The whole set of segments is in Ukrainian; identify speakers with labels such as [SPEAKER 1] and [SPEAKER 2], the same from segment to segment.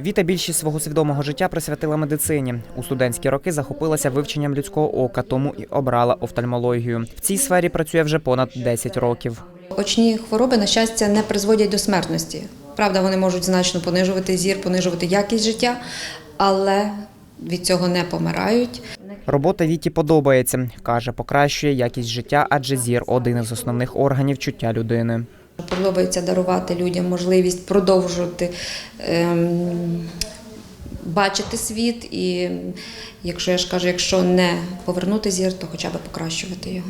[SPEAKER 1] Віта більшість свого свідомого життя присвятила медицині. У студентські роки захопилася вивченням людського ока, тому і обрала офтальмологію. В цій сфері працює вже понад 10 років.
[SPEAKER 2] Очні хвороби, на щастя, не призводять до смертності. Правда, вони можуть значно понижувати зір, понижувати якість життя, але від цього не помирають.
[SPEAKER 1] Робота Віті подобається. каже, покращує якість життя, адже зір один із основних органів чуття людини.
[SPEAKER 2] Подобається дарувати людям можливість продовжувати ем, бачити світ, і якщо я ж кажу, якщо не повернути зір, то хоча б покращувати його.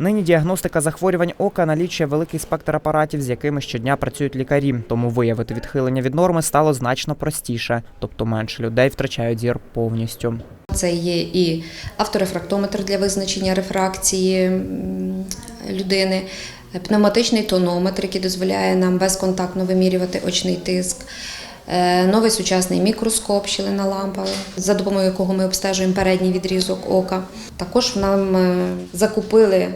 [SPEAKER 1] Нині діагностика захворювань ока налічує великий спектр апаратів, з якими щодня працюють лікарі. Тому виявити відхилення від норми стало значно простіше, тобто менше людей втрачають зір повністю.
[SPEAKER 2] Це є і авторефрактометр для визначення рефракції людини, пневматичний тонометр, який дозволяє нам безконтактно вимірювати очний тиск. е, Новий сучасний мікроскоп, щілина лампа, за допомогою якого ми обстежуємо передній відрізок ока. Також нам е, закупили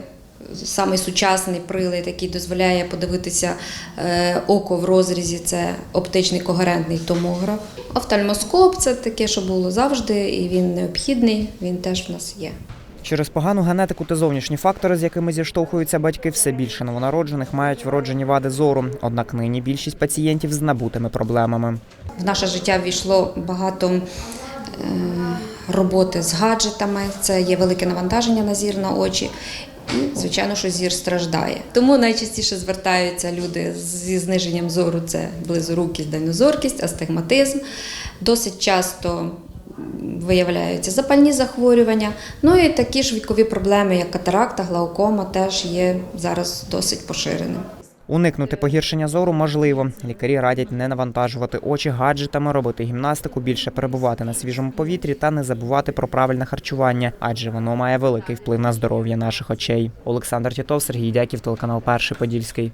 [SPEAKER 2] самий сучасний прилад, який дозволяє подивитися е, око в розрізі. Це оптичний когерентний томограф. Офтальмоскоп це таке, що було завжди, і він необхідний. Він теж в нас є.
[SPEAKER 1] Через погану генетику та зовнішні фактори, з якими зіштовхуються батьки, все більше новонароджених мають вроджені вади зору. Однак нині більшість пацієнтів з набутими проблемами.
[SPEAKER 2] В наше життя ввійшло багато е, роботи з гаджетами. Це є велике навантаження на зір на очі. І, звичайно, що зір страждає. Тому найчастіше звертаються люди зі зниженням зору: це близорукість, дальнозоркість, астигматизм. Досить часто виявляються запальні захворювання. Ну і такі ж вікові проблеми, як катаракта, глаукома, теж є зараз досить поширеним.
[SPEAKER 1] Уникнути погіршення зору можливо. Лікарі радять не навантажувати очі гаджетами, робити гімнастику, більше перебувати на свіжому повітрі та не забувати про правильне харчування, адже воно має великий вплив на здоров'я наших очей. Олександр Тітов, Сергій Дяків, телеканал Перший Подільський.